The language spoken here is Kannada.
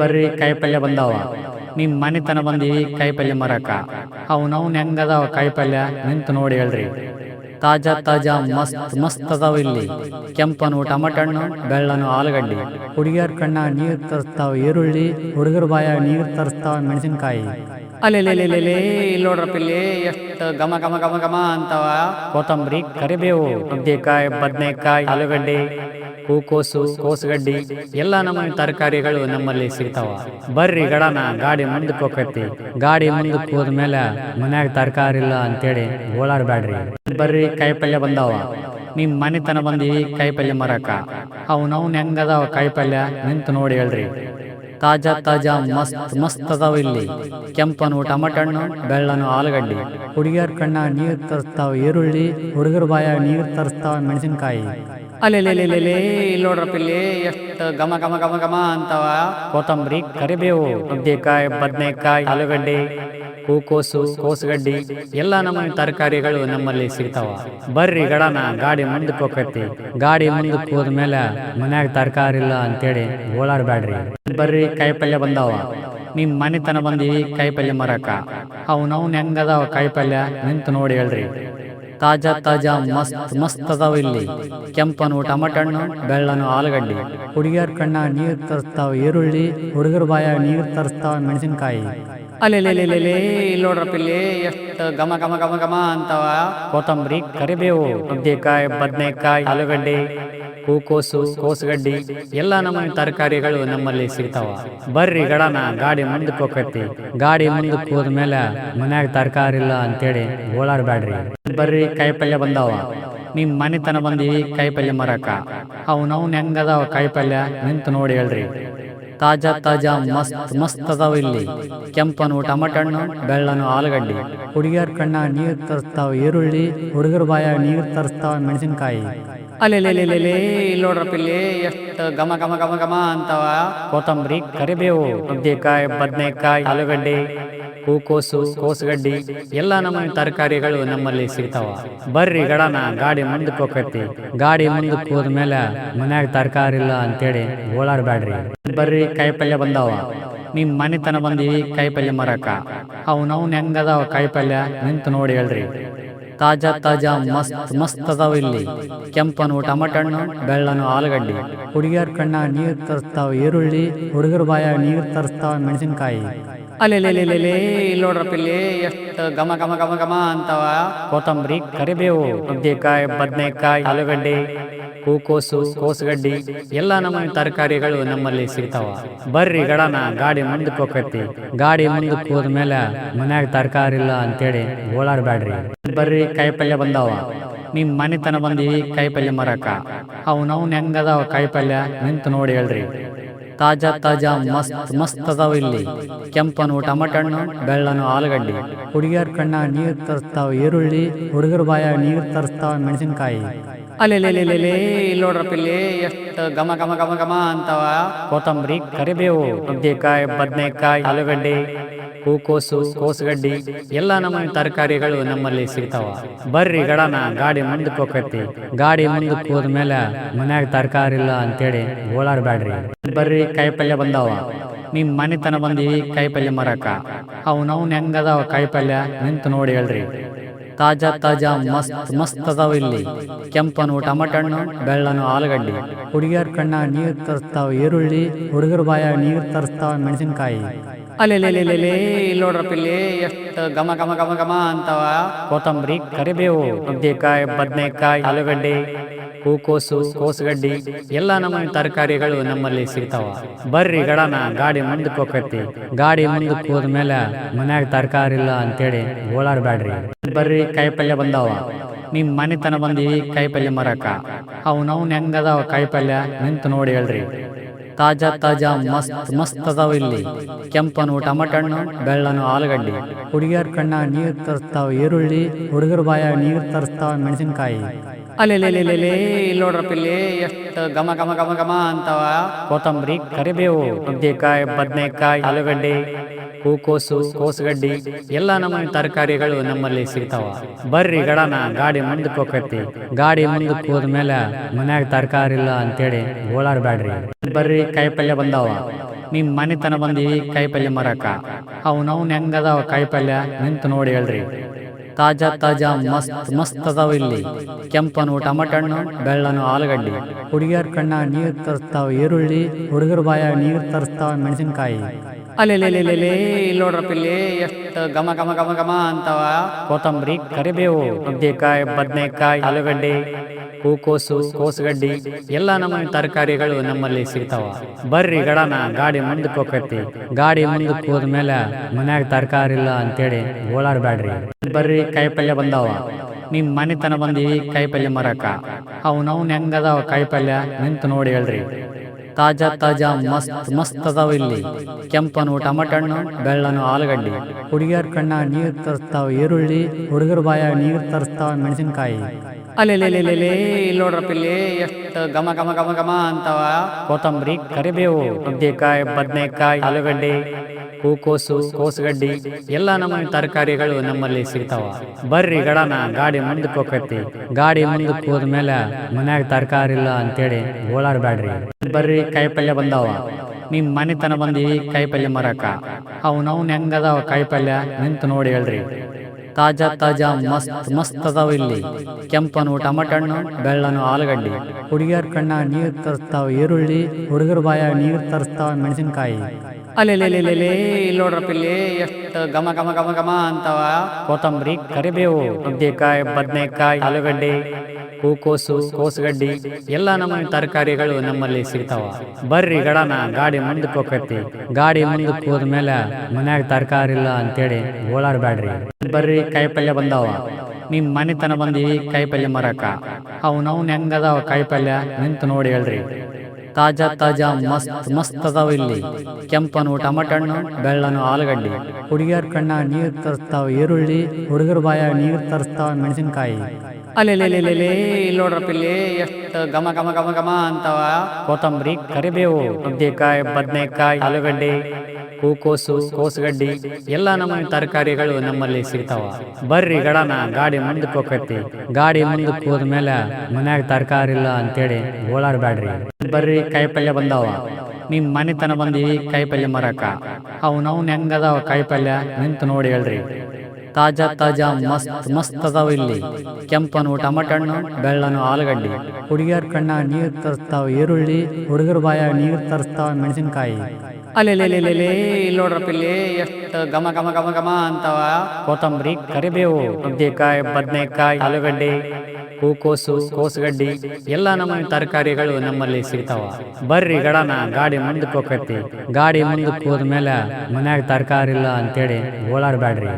ಬರ್ರಿ ಕಾಯಿಪಲ್ಯ ಬಂದಾವ. ನಿಮ್ ಮನೆತನ ಬಂದೀವಿ ಕಾಯಿಪಲ್ಯ ಮರಕ. ಅವ್ನವ್ನ ಹೆಂಗದಾವ ಕಾಯಿಪಲ್ಯ ನಿಂತು ನೋಡಿ ಹೇಳ್ರಿ. ತಾಜಾ ತಾಜಾ, ಮಸ್ತ್ ಮಸ್ತ್ ಅದಾವ ಇಲ್ಲಿ. ಕೆಂಪನು ಟಮಟಣ್ಣು, ಬೆಳ್ಳನು ಆಲೂಗಡ್ಡೆ. ಹುಡುಗಿಯರ್ ಕಣ್ಣ ನೀರ್ ತರಿಸ್ತಾವ ಈರುಳ್ಳಿ, ಹುಡುಗರ ಬಾಯ ನೀರ್ ತರಿಸ್ತಾವ ಮೆಣಸಿನ್ಕಾಯಿ. ಅಲ್ಲೆಲ್ಲೆಲ್ಲೆಲ್ಲೆ ಇಲ್ಲಿ ನೋಡ್ರಪ್ಪ ಇಲ್ಲಿ ಎಷ್ಟು ಘಮ ಘಮ ಘಮ ಘಮ ಅಂತವ. ಕೊತ್ತಂಬರಿ, ಕರಿಬೇವು, ನುಗ್ಗೆಕಾಯಿ, ಬದನೆಕಾಯಿ, ಆಲೂಗಡ್ಡೆ. ಹೂಕೋಸು, ಕೋಸುಗಡ್ಡಿ, ಎಲ್ಲ ನಮ್ಮ ತರಕಾರಿಗಳು ನಮ್ಮಲ್ಲಿ ಸಿಗ್ತಾವ. ಬರ್ರಿ ಗಡನ, ಗಾಡಿ ಮುಂದಕ್ಕೆ ಹೋಗತಿ ಗಾಡಿ ಮುಂದಕ್ಕೆ ಹೋದ್ಮೇಲೆ ಮನ್ಯಾಗ ತರಕಾರಿ ಇಲ್ಲ ಅಂತೇಳಿ ಓಡಾಡ್ಬೇಡ್ರಿ ಬರ್ರಿ, ಕಾಯಿಪಲ್ಯ ಬಂದಾವ. ನಿಮ್ ಮನೆತನ ಬಂದೀವಿ ಕಾಯಿಪಲ್ಯ ಮರಕ. ಅವ್ನವ್ನ ಹೆಂಗದಾವ ಕಾಯಿಪಲ್ಯ ನಿಂತು ನೋಡಿ ಹೇಳ್ರಿ. ತಾಜಾ ತಾಜಾ, ಮಸ್ತ್ ಮಸ್ತ್ ಅದಾವ ಇಲ್ಲಿ. ಕೆಂಪನು, ಟಮಟಣ್ಣು, ಬೆಳ್ಳನು, ಆಲೂಗಡ್ಡೆ. ಹುಡುಗಿಯರ್ ಕಣ್ಣ ನೀರ್ ತರಿಸ್ತಾವ, ಈರುಳ್ಳಿ, ಹುಡುಗರ ಬಾಯ ನೀರ್ ತರಿಸ್ತಾವ ಮೆಣಸಿನ್ಕಾಯಿ. ಅಲ್ಲೆಲ್ಲೆಲ್ಲೆಲ್ಲೆ ಇಲ್ಲಿ ನೋಡ್ರಪ್ಪ ಇಲ್ಲಿ ಎಷ್ಟು ಘಮ ಘಮ ಘಮ ಘಮ ಅಂತವ. ಕೊತ್ತಂಬರಿ ಕರಿಬೇವು ನುಗ್ಗೆಕಾಯಿ ಬದನೆಕಾಯಿ ಆಲೂಗಡ್ಡೆ ಹೂಕೋಸು ಕೋಸುಗಡ್ಡಿ ಎಲ್ಲ ನಮ್ಮ ತರಕಾರಿಗಳು ನಮ್ಮಲ್ಲಿ ಸಿಗ್ತಾವ. ಬರ್ರಿ ಗಡನ ಗಾಡಿ ಮುಂದಕ್ಕೆ ಹೋಗತಿ ಗಾಡಿ ಮುಂದಕ್ಕೆ ಹೋದ್ಮೇಲೆ ಮನ್ಯಾಗ ತರಕಾರಿ ಇಲ್ಲ ಅಂತೇಳಿ ಓಡಾಡ್ಬೇಡ್ರಿ ಬರ್ರಿ ಕಾಯಿಪಲ್ಯ ಬಂದಾವ. ನಿಮ್ ಮನೆತನ ಬಂದೀವಿ ಕಾಯಿಪಲ್ಯ ಮರಕ. ಅವ್ನವ್ನ ಹೆಂಗದಾವ ಕಾಯಿಪಲ್ಯ? ನಿಂತು ನೋಡಿ ಹೇಳ್ರಿ. ತಾಜಾ ತಾಜಾ ಮಸ್ತ್ ಮಸ್ತ್ ಅದಾವ ಇಲ್ಲಿ. ಕೆಂಪನು ಟಮಟಣ್ಣು ಬೆಳ್ಳನು ಆಲೂಗಡ್ಡೆ. ಹುಡುಗಿಯರ್ ಕಣ್ಣ ನೀರ್ ತರಿಸ್ತಾವ ಈರುಳ್ಳಿ ಹುಡುಗರ ಬಾಯ ನೀರ್ ತರಿಸ್ತಾವ ಮೆಣಸಿನಕಾಯಿ. ಅಲ್ಲೆಲ್ಲೆಲ್ಲೆಲ್ಲೆ ಇಲ್ಲಿ ನೋಡ್ರಪ್ಪ ಇಲ್ಲಿ ಎಷ್ಟು ಘಮ ಘಮ ಘಮ ಘಮ ಅಂತವ. ಕೊತ್ತಂಬರಿ ಕರಿಬೇವು ನುಗ್ಗೆಕಾಯಿ ಬದನೆಕಾಯಿ ಆಲೂಗಡ್ಡೆ. ಹೂಕೋಸು, ಕೋಸುಗಡ್ಡಿ, ಎಲ್ಲ ನಮ್ಮ ತರಕಾರಿಗಳು ನಮ್ಮಲ್ಲಿ ಸಿಗ್ತಾವ. ಬರ್ರಿ ಗಡನ, ಗಾಡಿ ಮುಂದಕ್ಕೆ ಹೋಗತಿ ಗಾಡಿ ಮುಂದಕ್ಕೆ ಹೋದ್ಮೇಲೆ ಮನ್ಯಾಗ ತರಕಾರಿ ಇಲ್ಲ ಅಂತೇಳಿ ಓಡಾಡ್ಬ್ಯಾಡ್ರಿ. ಬರ್ರಿ, ಕಾಯಿಪಲ್ಯ ಬಂದಾವ. ನಿಮ್ ಮನೆತನ ಬಂದಿವಿ ಕಾಯಿಪಲ್ಯ ಮರಕ. ಅವ್ನವ್ನ ಹೆಂಗದಾವ ಕಾಯಿಪಲ್ಯ ನಿಂತು ನೋಡಿ ಹೇಳ್ರಿ. ತಾಜಾ ತಾಜಾ, ಮಸ್ತ್ ಮಸ್ತ್ ಅದಾವ ಇಲ್ಲಿ. ಕೆಂಪನು, ಟಮಟಣ್ಣು, ಬೆಳ್ಳನು, ಆಲೂಗಡ್ಡಿ. ಹುಡುಗಿಯರ್ ಕಣ್ಣ ನೀರ್ ತರಿಸ್ತಾವ ಈರುಳ್ಳಿ, ಹುಡುಗರ ಬಾಯ ನೀರ್ ತರಿಸ್ತಾವ ಮೆಣಸಿನ್ಕಾಯಿ. ಅಲ್ಲೆಲ್ಲೆಲ್ಲೆಲ್ಲೆ ಇಲ್ಲಿ ನೋಡ್ರಪ್ಪ ಇಲ್ಲಿ ಎಷ್ಟು ಘಮ ಘಮ ಘಮ ಘಮ ಅಂತವ. ಕೊತ್ತಂಬರಿ ಕರಿಬೇವು ನುಗ್ಗೆಕಾಯಿ ಬದನೆಕಾಯಿ ಆಲೂಗಡ್ಡೆ ಹೂಕೋಸು ಕೋಸುಗಡ್ಡಿ ಎಲ್ಲ ನಮ್ಮ ತರಕಾರಿಗಳು ನಮ್ಮಲ್ಲಿ ಸಿಗ್ತಾವ. ಬರ್ರಿ ಗಡನ ಗಾಡಿ ಮುಂದಕ್ಕೆ ಹೋಗತಿ ಗಾಡಿ ಮುಂದಕ್ಕೆ ಹೋದ್ಮೇಲೆ ಮನ್ಯಾಗ ತರಕಾರಿ ಇಲ್ಲ ಅಂತೇಳಿ ಓಡಾಡ್ಬ್ಯಾಡ್ರಿ ಬರ್ರಿ ಕಾಯಿಪಲ್ಯ ಬಂದಾವ. ನಿಮ್ ಮನೆತನ ಬಂದೀವಿ ಕಾಯಿಪಲ್ಯ ಮರಕ. ಅವ್ನವ್ನ ಹೆಂಗದಾವ ಕಾಯಿಪಲ್ಯ? ನಿಂತು ನೋಡಿ ಹೇಳ್ರಿ. ತಾಜಾ ತಾಜಾ ಮಸ್ತ್ ಮಸ್ತ್ ಅದಾವ ಇಲ್ಲಿ. ಕೆಂಪನು ಟಮಟಣ್ಣು ಬೆಳ್ಳನು ಆಲೂಗಡ್ಡೆ. ಹುಡುಗಿಯರ್ ಕಣ್ಣ ನೀರ್ ತರಿಸ್ತಾವ ಈರುಳ್ಳಿ ಹುಡುಗರ ಬಾಯ ನೀರ್ ತರಿಸ್ತಾವ ಮೆಣಸಿನಕಾಯಿ. ಅಲ್ಲೆಲ್ಲೆಲ್ಲೆಲ್ಲೆ ಇಲ್ಲಿ ನೋಡ್ರಪ್ಪ ಇಲ್ಲಿ ಎಷ್ಟು ಘಮ ಘಮ ಘಮ ಘಮ ಅಂತವ. ಕೊತ್ತಂಬರಿ ಕರಿಬೇವು ನುಗ್ಗೆಕಾಯಿ ಬದನೆಕಾಯಿ ಆಲೂಗಡ್ಡೆ. ಹೂಕೋಸು, ಕೋಸುಗಡ್ಡಿ, ಎಲ್ಲ ನಮ್ಮ ತರಕಾರಿಗಳು ನಮ್ಮಲ್ಲಿ ಸಿಗ್ತಾವ. ಬರ್ರಿ ಗಡನ, ಗಾಡಿ ಮುಂದಕ್ಕೆ ಹೋಗತಿ ಗಾಡಿ ಮುಂದಕ್ಕೆ ಹೋದ್ಮೇಲೆ ಮನ್ಯಾಗ ತರಕಾರಿ ಇಲ್ಲ ಅಂತೇಳಿ ಓಡಾಡ್ಬೇಡ್ರಿ ಬರ್ರಿ, ಕಾಯಿಪಲ್ಯ ಬಂದಾವ. ನಿಮ್ ಮನೆತನ ಬಂದೀವಿ ಕಾಯಿಪಲ್ಯ ಮರಕ. ಅವ್ನವ್ನ ಹೆಂಗದಾವ ಕಾಯಿಪಲ್ಯ? ನಿಂತು ನೋಡಿ ಹೇಳ್ರಿ. ತಾಜಾ ತಾಜಾ, ಮಸ್ತ್ ಮಸ್ತ್ ಅದಾವ ಇಲ್ಲಿ. ಕೆಂಪನು, ಟಮಟಣ್ಣು, ಬೆಳ್ಳನು, ಆಲೂಗಡ್ಡಿ. ಹುಡುಗಿಯರ್ ಕಣ್ಣ ನೀರ್ ತರಿಸ್ತಾವ ಈರುಳ್ಳಿ, ಹುಡುಗರ ಬಾಯ ನೀರ್ ತರಿಸ್ತಾವ ಮೆಣಸಿನ್ಕಾಯಿ. ಅಲ್ಲೆಲ್ಲೆಲ್ಲೆಲ್ಲೆ ಇಲ್ಲಿ ನೋಡ್ರಪ್ಪ ಇಲ್ಲಿ ಎಷ್ಟು ಘಮ ಘಮ ಘಮ ಘಮ ಅಂತವ. ಕೊತ್ತಂಬರಿ ಕರಿಬೇವು ನುಗ್ಗೆಕಾಯಿ ಬದನೆಕಾಯಿ ಆಲೂಗಡ್ಡೆ ಹೂಕೋಸು ಕೋಸುಗಡ್ಡಿ ಎಲ್ಲ ನಮ್ಮ ತರಕಾರಿಗಳು ನಮ್ಮಲ್ಲಿ ಸಿಗ್ತಾವ. ಬರ್ರಿ ಗಡನ ಗಾಡಿ ಮುಂದಕ್ಕೆ ಹೋಗತಿ ಗಾಡಿ ಮುಂದಕ್ಕೆ ಹೋದ್ಮೇಲೆ ಮನ್ಯಾಗ ತರಕಾರಿ ಇಲ್ಲ ಅಂತೇಳಿ ಓಡಾಡ್ಬ್ಯಾಡ್ರಿ ಬರ್ರಿ ಕಾಯಿಪಲ್ಯ ಬಂದಾವ. ನಿಮ್ ಮನೆತನ ಬಂದೀವಿ ಕಾಯಿಪಲ್ಯ ಮರಕ. ಅವ್ನವ್ನ ಹೆಂಗದಾವ ಕಾಯಿಪಲ್ಯ? ನಿಂತು ನೋಡಿ ಹೇಳ್ರಿ. ತಾಜಾ ತಾಜಾ ಮಸ್ತ್ ಮಸ್ತ್ ಅದಾವ ಇಲ್ಲಿ ಕೆಂಪನು ಟಮಟಣ್ಣು ಬೆಳ್ಳನು ಆಲೂಗಡ್ಡೆ. ಹುಡುಗಿಯರ್ ಕಣ್ಣ ನೀರ್ ತರಿಸ್ತಾವ ಈರುಳ್ಳಿ ಹುಡುಗರ ಬಾಯ ನೀರ್ ತರಿಸ್ತಾವ ಮೆಣಸಿನಕಾಯಿ. ಅಲ್ಲೆಲ್ಲೆಲ್ಲೆಲ್ಲೆ ಇಲ್ಲಿ ನೋಡ್ರಪ್ಪ ಇಲ್ಲಿ ಎಷ್ಟು ಘಮ ಘಮ ಘಮ ಘಮ ಅಂತವ. ಕೊತ್ತಂಬರಿ ಕರಿಬೇವು ನುಗ್ಗೆಕಾಯಿ ಬದನೆಕಾಯಿ ಆಲೂಗಡ್ಡೆ. ಹೂಕೋಸು ಕೋಸುಗಡ್ಡಿ, ಎಲ್ಲ ನಮ್ಮ ತರಕಾರಿಗಳು ನಮ್ಮಲ್ಲಿ ಸಿಗ್ತಾವ. ಬರ್ರಿ ಗಡನ, ಗಾಡಿ ಮುಂದಕ್ಕೆ ಹೋಗತಿ ಗಾಡಿ ಮುಂದಕ್ಕೆ ಹೋದ್ಮೇಲೆ ಮನ್ಯಾಗ ತರಕಾರಿ ಇಲ್ಲ ಅಂತೇಳಿ ಓಡಾಡ್ಬೇಡ್ರಿ. ಬರ್ರಿ, ಕಾಯಿಪಲ್ಯ ಬಂದಾವ. ನಿಮ್ ಮನೆತನ ಬಂದೀವಿ ಕಾಯಿಪಲ್ಯ ಮರಕ. ಅವ್ನವ್ನ ಹೆಂಗದಾವ ಕಾಯಿಪಲ್ಯ? ನಿಂತು ನೋಡಿ ಹೇಳ್ರಿ. ತಾಜಾ ತಾಜಾ, ಮಸ್ತ್ ಮಸ್ತ್ ಅದಾವ ಇಲ್ಲಿ. ಕೆಂಪನು, ಟಮಟಣ್ಣು, ಬೆಳ್ಳನು, ಆಲೂಗಡ್ಡಿ. ಹುಡುಗಿಯರ್ ಕಣ್ಣ ನೀರ್ ತರಿಸ್ತಾವ, ಈರುಳ್ಳಿ, ಹುಡುಗರ ಬಾಯ ನೀರ್ ತರಿಸ್ತಾವ, ಮೆಣಸಿನ್ಕಾಯಿ. ಅಲ್ಲೆಲ್ಲೆಲ್ಲೆಲ್ಲೆ, ಇಲ್ಲಿ ನೋಡ್ರಪ್ಪ ಇಲ್ಲಿ ಎಷ್ಟು ಘಮ ಘಮ ಘಮ ಘಮ ಅಂತವ. ಕೊತ್ತಂಬರಿ, ಕರಿಬೇವು, ನುಗ್ಗೆಕಾಯಿ, ಬದನೆಕಾಯಿ, ಆಲೂಗಡ್ಡೆ, ಹೂಕೋಸು, ಕೋಸುಗಡ್ಡಿ, ಎಲ್ಲ ನಮ್ಮ ತರಕಾರಿಗಳು ನಮ್ಮಲ್ಲಿ ಸಿಗ್ತಾವ. ಬರ್ರಿ ಗಡನ, ಗಾಡಿ ಮುಂದಕ್ಕೆ ಹೋಗತಿ ಗಾಡಿ ಮುಂದಕ್ಕೆ ಹೋದ್ಮೇಲೆ ಮನ್ಯಾಗ ತರಕಾರಿ ಇಲ್ಲ ಅಂತೇಳಿ ಓಡಾಡ್ಬ್ಯಾಡ್ರಿ ಬರ್ರಿ, ಕಾಯಿಪಲ್ಯ ಬಂದಾವ. ನಿಮ್ ಮನೆತನ ಬಂದೀವಿ, ಕಾಯಿಪಲ್ಯ ಮರಕ. ಅವನವ್ನ ಹೆಂಗದಾವ ಕಾಯಿಪಲ್ಯ? ನಿಂತು ನೋಡಿ ಹೇಳ್ರಿ. ತಾಜಾ ತಾಜಾ ಮಸ್ತ್ ಮಸ್ತ್ ಅದಾವ ಇಲ್ಲಿ. ಕೆಂಪನು ಟಮಟಣ್ಣು ಬೆಳ್ಳನು ಆಲೂಗಡ್ಡೆ. ಹುಡುಗಿಯರ್ ಕಣ್ಣ ನೀರ್ ತರಿಸ್ತಾವ ಈರುಳ್ಳಿ ಹುಡುಗರ ಬಾಯ ನೀರ್ ತರಿಸ್ತಾವ ಮೆಣಸಿನಕಾಯಿ. ಅಲ್ಲೆಲ್ಲೆಲ್ಲೆಲ್ಲೆ ಇಲ್ಲಿ ನೋಡ್ರಪ್ಪ ಇಲ್ಲಿ ಎಷ್ಟು ಘಮ ಘಮ ಘಮ ಘಮ ಅಂತವ. ಕೊತ್ತಂಬರಿ ಕರಿಬೇವು ನುಗ್ಗೆಕಾಯಿ ಬದನೆಕಾಯಿ ಆಲೂಗಡ್ಡೆ. ಹೂಕೋಸು, ಕೋಸುಗಡ್ಡಿ, ಎಲ್ಲ ನಮ್ಮ ತರಕಾರಿಗಳು ನಮ್ಮಲ್ಲಿ ಸಿಗ್ತಾವ. ಬರ್ರಿ ಗಡನ, ಗಾಡಿ ಮುಂದಕ್ಕೆ ಹೋಗತಿ ಗಾಡಿ ಮುಂದಕ್ಕೆ ಹೋದ್ಮೇಲೆ ಮನ್ಯಾಗ ತರಕಾರಿ ಇಲ್ಲ ಅಂತೇಳಿ ಓಡಾಡ್ಬ್ಯಾಡ್ರಿ ಬರ್ರಿ, ಕಾಯಿಪಲ್ಯ ಬಂದಾವ. ನಿಮ್ ಮನೆತನ ಬಂದೀವಿ ಕಾಯಿಪಲ್ಯ ಮರಕ. ಅವನವ್ನ ಹೆಂಗದಾವ ಕಾಯಿಪಲ್ಯ? ನಿಂತು ನೋಡಿ ಹೇಳ್ರಿ. ತಾಜಾ ತಾಜಾ, ಮಸ್ತ್ ಮಸ್ತ್ ಅದಾವ ಇಲ್ಲಿ. ಕೆಂಪನು, ಟಮಟಣ್ಣು, ಬೆಳ್ಳನು, ಆಲೂಗಡ್ಡಿ. ಹುಡುಗಿಯರ್ ಕಣ್ಣ ನೀರ್ ತರಿಸ್ತಾವ, ಈರುಳ್ಳಿ, ಹುಡುಗರ ಬಾಯ ನೀರ್ ತರಿಸ್ತಾವ ಮೆಣಸಿನ್ಕಾಯಿ. ಅಲ್ಲೆಲ್ಲೆಲ್ಲೆಲ್ಲೆ ಇಲ್ಲಿ ನೋಡ್ರಪ್ಪ ಇಲ್ಲಿ ಎಷ್ಟು ಘಮ ಘಮ ಘಮ ಘಮ ಅಂತವ. ಕೊತ್ತಂಬರಿ ಕರಿಬೇವು ನುಗ್ಗೆಕಾಯಿ ಬದನೆಕಾಯಿ ಆಲೂಗಡ್ಡೆ ಹೂಕೋಸು ಕೋಸುಗಡ್ಡಿ ಎಲ್ಲ ನಮ್ಮ ತರಕಾರಿಗಳು ನಮ್ಮಲ್ಲಿ ಸಿಗ್ತಾವ. ಬರ್ರಿ ಗಡನ ಗಾಡಿ ಮುಂದಕ್ಕೆ ಹೋಗತಿ ಗಾಡಿ ಮುಂದಕ್ಕೆ ಹೋದ್ಮೇಲೆ ಮನ್ಯಾಗ ತರಕಾರಿ ಇಲ್ಲ ಅಂತೇಳಿ ಓಡಾಡ್ಬ್ಯಾಡ್ರಿ. ಬರ್ರಿ ಕಾಯಿಪಲ್ಯ ಬಂದಾವ. ನಿಮ್ ಮನೆತನ ಬಂದೀವಿ ಕಾಯಿಪಲ್ಯ ಮರಕ. ಅವನವ್ನ ಹೆಂಗದಾವ ಕಾಯಿಪಲ್ಯ? ನಿಂತು ನೋಡಿ ಹೇಳ್ರಿ. ತಾಜಾ ತಾಜಾ ಮಸ್ತ್ ಮಸ್ತ್ ಅದಾವ ಇಲ್ಲಿ. ಕೆಂಪನು ಟಮಟಣ್ಣು ಬೆಳ್ಳನು ಆಲೂಗಡ್ಡೆ. ಹುಡುಗಿಯರ್ ಕಣ್ಣ ನೀರ್ ತರಿಸ್ತಾವ ಈರುಳ್ಳಿ, ಹುಡುಗರ ಬಾಯ ನೀರ್ ತರಿಸ್ತಾವ ಮೆಣಸಿನಕಾಯಿ. ಅಲ್ಲೆಲ್ಲೆಲ್ಲೆಲ್ಲೆ ನೋಡ್ರಪ್ಪ ಇಲ್ಲಿ ಎಷ್ಟು ಘಮ ಘಮ ಘಮ ಘಮ ಅಂತವ. ಕೊತ್ತಂಬರಿ, ಕರಿಬೇವು ನುಗ್ಗೆಕಾಯಿ ಬದನೆಕಾಯಿ, ಆಲೂಗಡ್ಡೆ. ಹೂಕೋಸು ಕೋಸುಗಡ್ಡಿ, ಎಲ್ಲ ನಮ್ಮ ತರಕಾರಿಗಳು ನಮ್ಮಲ್ಲಿ ಸಿಗ್ತಾವ. ಬರ್ರಿ ಗಡನ, ಗಾಡಿ ಮುಂದಕ್ಕೆ ಹೋಗತಿ ಗಾಡಿ ಮುಂದಕ್ಕೆ ಹೋದ್ಮೇಲೆ ಮನ್ಯಾಗ ತರಕಾರಿ ಇಲ್ಲ ಅಂತೇಳಿ ಓಡಾಡ್ಬ್ಯಾಡ್ರಿ. ಬರ್ರಿ, ಕಾಯಿಪಲ್ಯ ಬಂದಾವ. ನಿಮ್ ಮನೆತನ ಬಂದೀವಿ ಕಾಯಿಪಲ್ಯ ಮರಕ. ಅವನವ್ನ ಹೆಂಗದಾವ ಕಾಯಿಪಲ್ಯ ನಿಂತು ನೋಡಿ ಹೇಳ್ರಿ. ತಾಜಾ ತಾಜಾ, ಮಸ್ತ್ ಮಸ್ತ್ ಅದಾವ ಇಲ್ಲಿ. ಕೆಂಪನು ಟಮಟಣ್ಣು ಬೆಳ್ಳನು, ಆಲೂಗಡ್ಡಿ. ಹುಡುಗಿಯರ್ ಕಣ್ಣ ನೀರ್ ತರಿಸ್ತಾವ, ಈರುಳ್ಳಿ, ಹುಡುಗರ ಬಾಯ ನೀರ್ ತರಿಸ್ತಾವ ಮೆಣಸಿನ್ಕಾಯಿ. ಅಲ್ಲೆಲ್ಲೆಲ್ಲೆಲ್ಲೆ ಇಲ್ಲಿ ನೋಡ್ರಪ್ಪ ಇಲ್ಲಿ ಎಷ್ಟು ಘಮ ಘಮ ಘಮ ಘಮ ಅಂತವ. ಕೊತ್ತಂಬರಿ ಕರಿಬೇವು ನುಗ್ಗೆಕಾಯಿ ಬದನೆಕಾಯಿ ಆಲೂಗಡ್ಡೆ ಹೂಕೋಸು ಕೋಸುಗಡ್ಡಿ ಎಲ್ಲ ನಮ್ಮ ತರಕಾರಿಗಳು ನಮ್ಮಲ್ಲಿ ಸಿಗ್ತಾವ. ಬರ್ರಿ ಗಡನ ಗಾಡಿ ಮುಂದಕ್ಕೆ ಹೋಗತಿ ಗಾಡಿ ಮುಂದಕ್ಕೆ ಹೋದ್ಮೇಲೆ ಮನ್ಯಾಗ ತರಕಾರಿ ಇಲ್ಲ ಅಂತೇಳಿ ಓಡಾಡ್ಬ್ಯಾಡ್ರಿ. ಬರ್ರಿ ಕಾಯಿಪಲ್ಯ ಬಂದಾವ. ನಿಮ್ ಮನೆತನ ಬಂದೀವಿ ಕಾಯಿಪಲ್ಯ ಮರಕ. ಅವ್ನವ್ನ ಹೆಂಗದಾವ ಕಾಯಿಪಲ್ಯ ನಿಂತು ನೋಡಿ ಹೇಳ್ರಿ. ತಾಜಾ ತಾಜಾ ಮಸ್ತ್ ಮಸ್ತ್ ಅದಾವ ಇಲ್ಲಿ ಕೆಂಪನು ಟಮಟಣ್ಣು ಬೆಳ್ಳನು ಆಲೂಗಡ್ಡೆ. ಹುಡುಗಿಯರ್ ಕಣ್ಣ ನೀರ್ ತರಿಸ್ತಾವ ಈರುಳ್ಳಿ ಹುಡುಗರ ಬಾಯ ನೀರ್ ತರಿಸ್ತಾವ ಮೆಣಸಿನಕಾಯಿ. ಅಲ್ಲೆಲ್ಲೆಲ್ಲೆಲ್ಲೆ ಇಲ್ಲಿ ನೋಡ್ರಪ್ಪ ಇಲ್ಲಿ ಎಷ್ಟು ಘಮ ಘಮ ಘಮ ಘಮ ಅಂತಾವ. ಕೊತ್ತಂಬರಿ ಕರಿಬೇವು ನುಗ್ಗೆಕಾಯಿ ಬದನೆಕಾಯಿ ಆಲೂಗಡ್ಡೆ ಹೂಕೋಸು ಕೋಸುಗಡ್ಡಿ ಎಲ್ಲ ನಮ್ಮ ತರಕಾರಿಗಳು ನಮ್ಮಲ್ಲಿ ಸಿಗ್ತಾವ. ಬರ್ರಿ ಗಡನ ಗಾಡಿ ಮುಂದಕ್ಕೆ ಹೋಗತಿ ಗಾಡಿ ಮುಂದಕ್ಕೆ ಹೋದ್ಮೇಲೆ ಮನ್ಯಾಗ ತರಕಾರಿ ಇಲ್ಲ ಅಂತೇಳಿ ಓಡಾಡ್ಬ್ಯಾಡ್ರಿ.